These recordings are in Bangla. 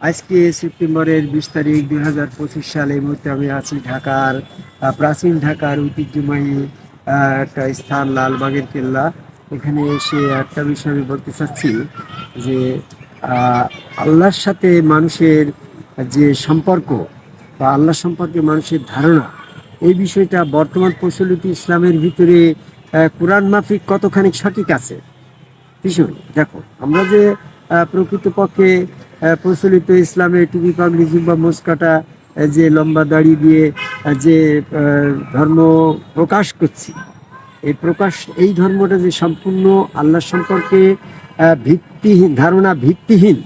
আজকে সেপ্টেম্বরের বিশ তারিখ দুই হাজার পঁচিশ সালে মুহূর্তে আমি আছি ঢাকার প্রাচীন ঢাকার ঐতিহ্যময়ী একটা স্থান লালবাগের কেল্লা। এখানে এসে একটা বিষয় আমি বলতে চাচ্ছি যে আল্লাহর সাথে মানুষের যে সম্পর্ক বা আল্লাহ সম্পর্কে মানুষের ধারণা, এই বিষয়টা বর্তমান প্রচলিত ইসলামের ভিতরে কোরআন মাফিক কতখানি সঠিক আছে? ভীষণ। দেখো, আমরা যে প্রকৃতপক্ষে প্রচলিত ইসলামে টুপি, পাগড়ি, জুব্বা মোসকাটা যে লম্বা দাড়ি দিয়ে যে ধর্ম প্রকাশ করছি, এই প্রকাশ, এই ধর্মটা যে সম্পূর্ণ আল্লাহ সম্পর্কে ভিত্তিহীন, ধারণা ভিত্তিহীন,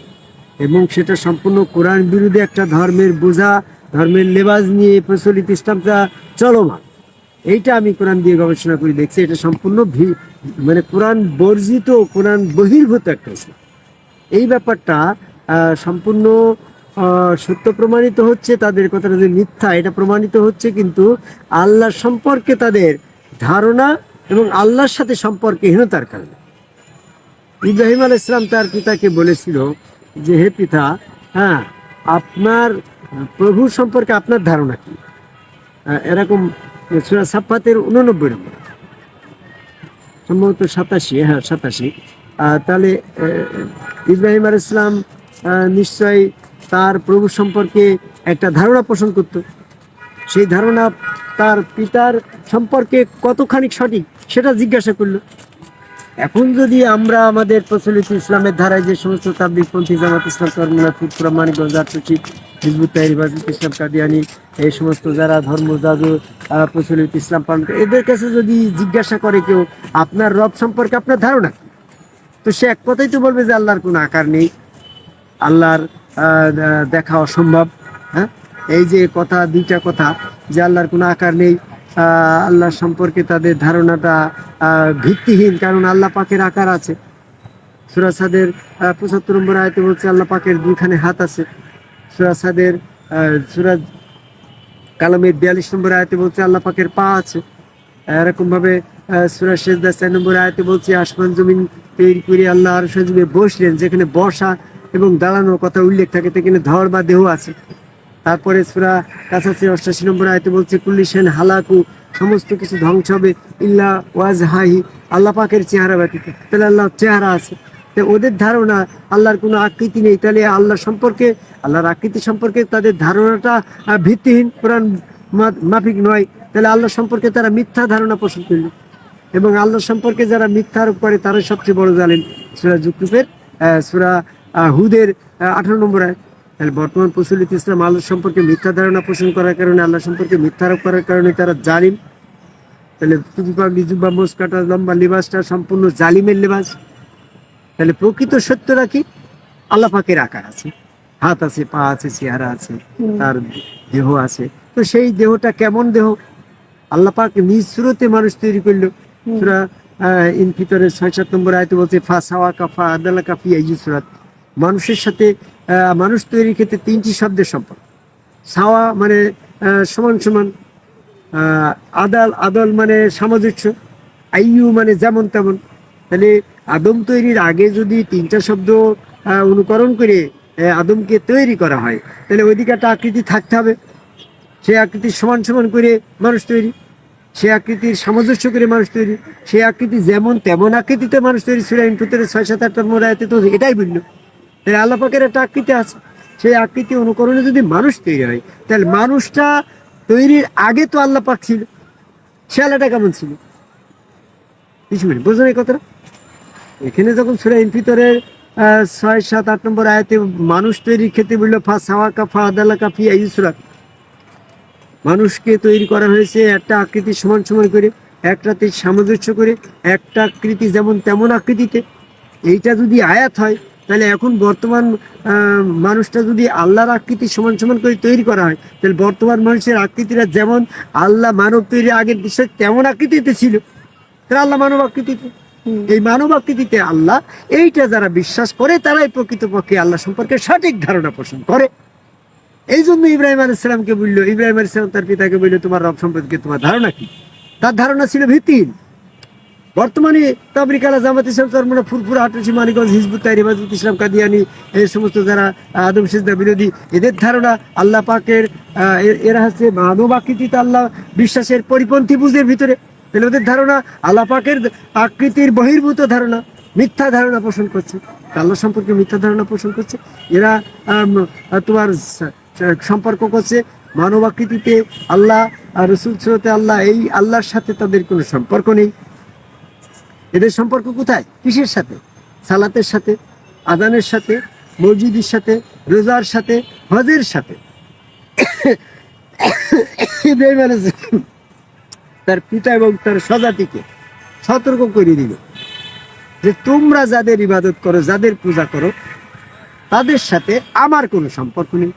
এবং সেটা সম্পূর্ণ কোরআন বিরুদ্ধে একটা ধর্মের বোঝা, ধর্মের লেবাজ নিয়ে প্রচলিত ইসলামটা চলমান। এইটা আমি কোরআন দিয়ে গবেষণা করে দেখছি, এটা সম্পূর্ণ মানে কোরআন বর্জিত, কোরআন বহির্ভূত একটা ইসলাম। এই ব্যাপারটা সম্পূর্ণ সত্য প্রমাণিত হচ্ছে তাদের কথাটা যে মিথ্যা, এটা প্রমাণিত হচ্ছে কিন্তু আল্লাহ সম্পর্কে তাদের ধারণা এবং আল্লাহর সাথে সম্পর্কহীনতার কারণে। ইব্রাহিম আল ইসলাম তার পিতাকে বলেছিল যে, হে পিতা হ্যাঁ আপনার প্রভু সম্পর্কে আপনার ধারণা কি? এরকম সাফাতের উননব্বই নম্বর সম্ভবত সাতাশি হ্যাঁ সাতাশি। তাহলে ইব্রাহিম আল ইসলাম নিশ্চয়ই তার প্রভু সম্পর্কে একটা ধারণা পোষণ করত। সেই ধারণা তার পিতার সম্পর্কে কতখানি সঠিক সেটা জিজ্ঞাসা করল। এখন যদি আমরা আমাদের প্রচলিত ইসলামের ধারায় যে সমস্ত তাবলিগপন্থী জামাত ইসলাম চরমনা ফুটপুরা মানিকগঞ্জ আর্থসিক হিজবুত তাহির ইসলাম, কাদিয়ানি, এই সমস্ত যারা ধর্ম, জাদু প্রচলিত ইসলাম পালন করে, এদের কাছে যদি জিজ্ঞাসা করে কেউ, আপনার রব সম্পর্কে আপনার ধারণা? তো সে এক কথাই তো বলবে যে আল্লাহর কোনো আকার নেই। আল্লাহর দেখা অসম্ভব হ্যাঁ? এই যে কথা, দুইটা কথা যে আল্লাহর কোনো আকার নেই আল্লাহ সম্পর্কে তাদের ধারণাটা ভিত্তিহীন, কারণ আল্লাহ পাকের আকার আছে। সুরাসাদের পঁচাত্তর নম্বর আয়তে বলছে, আল্লাহ পাকের দুইখানে হাত আছে। সুরাসাদের সুরাজ কালামের বিয়াল্লিশ নম্বর আয়তে বলছে, আল্লাহ পাকের পা আছে। এরকম ভাবে সুরা শেষদা চার নম্বর আয়তে বলছে, আসমান জমিন তৈরি করে আল্লাহ আর সজীবে, বসলেন, যেখানে বসা এবং দাঁড়ানোর কথা উল্লেখ থাকে সেখানে ধর বা দেহ আছে। তারপরে সুরা কাছাছি অষ্টাশি নম্বর আয়তে বলছে কুল্লি সেন হালাকু, সমস্ত কিছু ধ্বংস হবে, ইল্লা ওয়াজ হাহি আল্লাহ পাকের চেহারা ব্যতীত। তাহলে আল্লাহ চেহারা আছে। তো ওদের ধারণা আল্লাহর কোনো আকৃতি নেই। তাহলে আল্লাহ সম্পর্কে, আল্লাহর আকৃতি সম্পর্কে তাদের ধারণাটা ভিত্তিহীন, কোরআন মাফিক নয়। তাহলে আল্লাহ সম্পর্কে তারা মিথ্যা ধারণা পোষণ করল। এবং আল্লাহ সম্পর্কে যারা মিথ্যা আরোপ করে তারা সবচেয়ে বড় জানেন সুরা জুকুফের সুরা হুদের আঠারো নম্বর। আয় তাহলে বর্তমান প্রচলিত ইসলাম আল্লাহ সম্পর্কে মিথ্যা ধারণা পোষণ করার কারণে আল্লাহ সম্পর্কে মিথ্যা আরোপ করার কারণে তারা জালিম। তাহলে টুপি পাগড়ি জুব্বা মোস কাটা লম্বা লেবাসটা সম্পূর্ণ জালিমের লেবাস। তাহলে প্রকৃত সত্যটা কি? আল্লাহ পাকের আকার আছে। হাত আছে পা আছে চেহারা আছে তার দেহ আছে। তো সেই দেহটা কেমন দেহ? আল্লাহ পাক নিজ সুরতে মানুষ তৈরি করল। সুরা ইনফিতরের ছয় সাত নম্বর আয়তে বলছে ফা সাওয়া কাফা আদালা কাফি এই সুরাত মানুষের সাথে মানুষ তৈরির ক্ষেত্রে তিনটি শব্দের সম্পর্ক। সাওয়া মানে সমান সমান আদাল, আদল মানে সামঞ্জস্য, আইয়ু মানে যেমন তেমন। তাহলে আদম তৈরির আগে যদি তিনটা শব্দ অনুকরণ করে আদমকে তৈরি করা হয়, তাহলে ওইদিকে একটা আকৃতি থাকতে হবে। সেই আকৃতির সমান সমান করে মানুষ তৈরি সে আকৃতির সামঞ্জস্য করে মানুষ তৈরি, সেই আকৃতি যেমন তেমন আকৃতিতে মানুষ তৈরি। ছিল ইনপুটের ছয়, সাত, আট নম্বর আয়তে তো এটাই বলল তাহলে আল্লাহ পাকের একটা আকৃতি আছে। সেই আকৃতি অনুকরণে যদি মানুষ তৈরি হয়, তাহলে মানুষটা তৈরির আগে তো আল্লাহ পাক ছিল। সে কেমন ছিল? কিছু মিনিট বুঝলেন এই কথাটা? এখানে যখন সুরা ইনফিতরের ছয়, সাত, আট নম্বর আয়াতে মানুষ তৈরির ক্ষেত্রে বলল, ফা সাওয়া কাফা আদালা কাফি এই সুরাত মানুষকে তৈরি করা হয়েছে একটা আকৃতি সমান সমান করে একটাতে সামঞ্জস্য করে, একটা আকৃতি যেমন তেমন আকৃতিতে। এইটা যদি আয়াত হয় তাহলে এখন বর্তমান মানুষটা যদি আল্লাহর আকৃতি সমান সমান করে তৈরি করা হয় তাহলে বর্তমান মানুষের আকৃতিটা যেমন আল্লাহ মানব তৈরি আগের বিশ্বে তেমন আকৃতিতে ছিল। তাহলে আল্লাহ মানব আকৃতিতে? এই মানব আকৃতিতে আল্লাহ এইটা যারা বিশ্বাস করে তারাই প্রকৃতপক্ষে আল্লাহ সম্পর্কে সঠিক ধারণা পোষণ করে। এই জন্য ইব্রাহিম আলাইসালামকে বলল ইব্রাহিম আলাইসালাম তার পিতাকে বলল তোমার রব সম্পর্কে তোমার ধারণা কি? তার ধারণা ছিল ভিত্তিহীন। বর্তমানে তাবরিকালা জামাত ইসলাম চরমনা ফুরফুরা আটরসি মানিকগঞ্জ হিজবুত তাইর হেফাজত ইসলাম কাদিয়ানি, এই সমস্ত যারা আদম সিজদা বিরোধী, এদের ধারণা আল্লাহ পাকের এরা হচ্ছে মানব আকৃতিতে আল্লাহ বিশ্বাসের পরিপন্থী বুঝের ভিতরে। তাহলে ওদের ধারণা আল্লাহ পাকের আকৃতির বহির্ভূত ধারণা, মিথ্যা ধারণা পোষণ করছে। আল্লাহ সম্পর্কে মিথ্যা ধারণা পোষণ করছে। এরা তোমার সম্পর্ক করছে মানব আকৃতিতে আল্লাহ আর রসুল স্রোতে আল্লাহ, এই আল্লাহর সাথে তাদের কোনো সম্পর্ক নেই। এদের সম্পর্ক কোথায়? কিসের সাথে? সালাতের সাথে আদানের সাথে, মসজিদের সাথে, রোজার সাথে, হজের সাথে? আলাইহিস তার পিতা এবং তার স্বজাতিকে সতর্ক করে দিল যে তোমরা যাদের ইবাদত করো, যাদের পূজা করো, তাদের সাথে আমার কোনো সম্পর্ক নেই।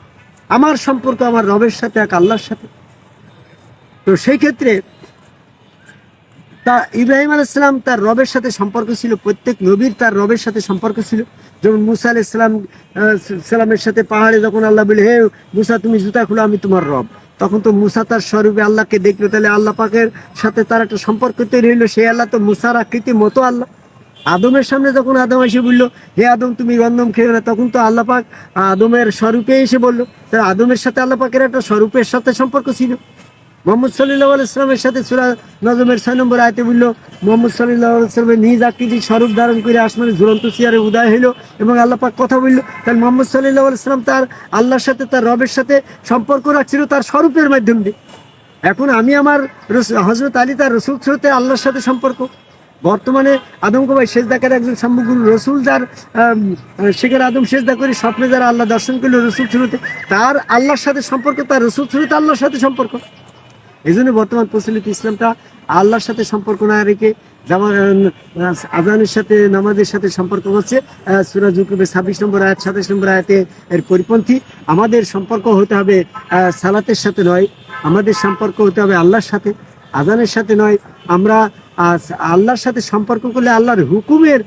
আমার সম্পর্ক আমার রবের সাথে, এক আল্লাহর সাথে। তো সেই ক্ষেত্রে তা ইব্রাহিম আলাইসালাম তার রবের সাথে সম্পর্ক ছিল, প্রত্যেক নবীর তার রবের সাথে সম্পর্ক ছিল। যেমন মুসা আলাইসালাম সালামের সাথে পাহাড়ে যখন আল্লাহ বলে হে মুসা, তুমি জুতা খুলো, আমি তোমার রব। তখন তো মুসা তার স্বরূপে আল্লাহকে দেখল, তাহলে আল্লাহ পাকের সাথে তার একটা সম্পর্ক তৈরি হইল। সেই আল্লাহ তো মুসার আকৃতি মতো আল্লাহ। আদমের সামনে যখন আদম এসে বলল, হে আদম, তুমি গন্ধম খেয়ে না তখন তো আল্লাহ পাক আদমের স্বরূপে এসে বলল। তাহলে আদমের সাথে আল্লাহ পাকের একটা স্বরূপের সাথে সম্পর্ক ছিল। মোহাম্মদ সাল্লাহ ইসলামের সাথে সুরা নজমের ছয় নম্বর আয়তে বলল, মোহাম্মদ সাল্লাহ ইসলামের নিজ আকৃতির স্বরূপ ধারণ করে আসমানে ঝুলন্ত চেয়ারে উদয় হইল এবং আল্লাহ পাক কথা বলল, তাহলে মোহাম্মদ সাল্লাহ ইসলাম তার আল্লাহর সাথে, তার রবের সাথে সম্পর্ক রাখছিল তার স্বরূপের মাধ্যম দিয়ে। এখন আমি আমার হজরত আলী তার রসুল স্রোতে আল্লাহর সাথে সম্পর্ক। বর্তমানে আদমকে ভাই সেজদাকার একজন সম্মুখগুরু রসুল যার শেখের আদম সেজদা করে স্বপ্নে যারা আল্লাহ দর্শন করল রসুল শুরুতে তার আল্লাহর সাথে সম্পর্ক, তার রসুল শুরুতে আল্লাহর সাথে সম্পর্ক। এই জন্য বর্তমান প্রচলিত ইসলামটা আল্লাহর সাথে সম্পর্ক না রেখে আজানের সাথে, নামাজের সাথে সম্পর্ক হচ্ছে সুরাজ জুকুবের ছাব্বিশ নম্বর আয়াত, সাতাশ নম্বর আয়াতে এর পরিপন্থী। আমাদের সম্পর্ক হতে হবে সালাতের সাথে নয়, আমাদের সম্পর্ক হতে হবে আল্লাহর সাথে, আজানের সাথে নয়, আমরা আল্লাহর সাথে সম্পর্ক করলে আল্লাহর হুকুমের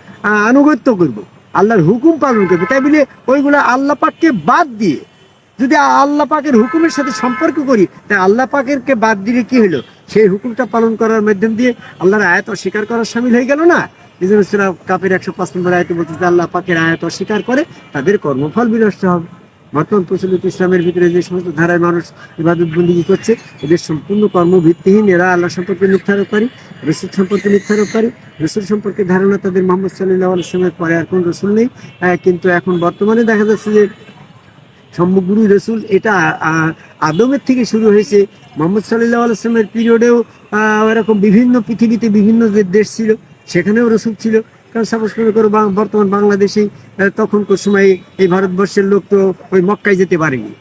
আনুগত্য করব, আল্লাহর হুকুম পালন করব। তাই বলে ওইগুলো আল্লাহ পাককে বাদ দিয়ে যদি আল্লাহ পাকের হুকুমের সাথে সম্পর্ক করি তাই আল্লাহ পাকের কে বাদ দিলে কি হলো? সেই হুকুমটা পালন করার মাধ্যম দিয়ে আল্লাহর আয়াত অস্বীকার করার সামিল হয়ে গেল না? কাপের একশো পাঁচ নম্বর আয়তে বলছে যে আল্লাহ পাকের আয়াত অস্বীকার করে, তাদের কর্মফল বিনষ্ট হবে। বর্তমান প্রচলিত ইসলামের ভিতরে যে সমস্ত ধারায় মানুষ ইবাদত করছে, এদের সম্পূর্ণ কর্মভিত্তিহীন, এরা আল্লাহ সম্পর্কে মিথ্যারোপকারী রসুল সম্পর্কে মিথ্যারোপকারী রসুল সম্পর্কে ধারণা তাদের মোহাম্মদ সাল্লাহ আলসালামের পরে আর কোন রসুল নেই। কিন্তু এখন বর্তমানে দেখা যাচ্ছে যে সম্মুগুরু রসুল এটা আদমের থেকে শুরু হয়েছে। মোহাম্মদ সাল্লাহ আলাইসলামের পিরিয়ডেও এরকম বিভিন্ন পৃথিবীতে বিভিন্ন যে দেশ ছিল, সেখানেও রসুল ছিল। কারণ সাপোজ মনে করো বর্তমান বাংলাদেশে তখনকার সময় এই ভারতবর্ষের লোক তো ওই মক্কায় যেতে পারেনি।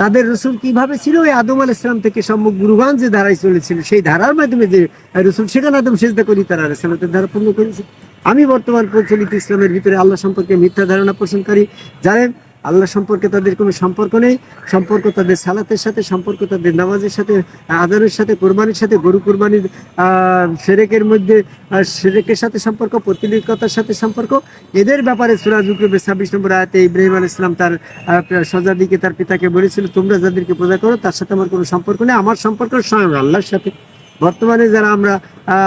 তাদের রসুল কীভাবে ছিল? ওই আদম আল ইসলাম থেকে সম্মুখ গুরুগান যে ধারায় চলেছিল, সেই ধারার মাধ্যমে যে রসুল সেখানে আদম সেজদা করি, তারা সালাতের ধারা পূর্ণ করেছে। আমি বর্তমান প্রচলিত ইসলামের ভিতরে আল্লাহ সম্পর্কে মিথ্যা ধারণা পোষণকারী জানেন আল্লাহ সম্পর্কে তাদের কোনো সম্পর্ক নেই। সম্পর্ক তাদের সালাতের সাথে, সম্পর্ক তাদের নামাজের সাথে, আদানের সাথে, কোরবানির সাথে, গরু কোরবানির সেরেকের মধ্যে সেরেকের সাথে সম্পর্ক পত্রিকতার সাথে সম্পর্ক। এদের ব্যাপারে সুরাজ উকরবের ছাব্বিশ নম্বর আয়াতে ইব্রাহিম আল ইসলাম তার সজাদিকে তার পিতাকে বলেছিল, তোমরা যাদেরকে পূজা করো, তার সাথে আমার কোনো সম্পর্ক নেই, আমার সম্পর্ক স্বয়ং আল্লাহর সাথে। বর্তমানে যারা আমরা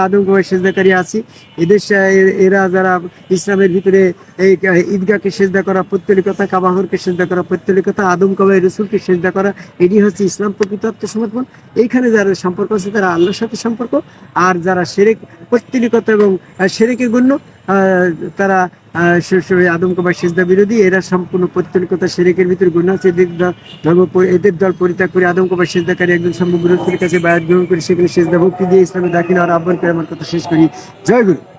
আদমকুমার সেজদাকারী আছি এদের এরা যারা ইসলামের ভিতরে এই ঈদগাহকে সেজদা করা প্রত্যলিকতা কাবাহরকে সেজদা করা প্রত্যলিকতা আদম রসুলকে সেজদা করা, এটি হচ্ছে ইসলাম প্রকৃত আত্মসমর্পণ। এইখানে যারা সম্পর্ক আছে, তারা আল্লাহর সাথে সম্পর্ক। আর যারা সেরেক প্রত্যলিকতা এবং সেরেকে গণ্য তারা আহ, সে- সে আদম কবাই বিরোধী এরা সম্পূর্ণ পৈত্তলিকতা শেরেকের ভিতরে গণ্য আছে। এদের ধর্ম এদের দল পরিত্যাগ করে আদমকুমার সিজদাকারী একজন সম্ভব বিরোধীর কাছে বায়াত গ্রহণ করে সেখানে সিজদা ভক্তি দিয়ে ইসলামে দাখিল আর আহ্বান করে। আমার কথা শেষ করি। জয় গুরু।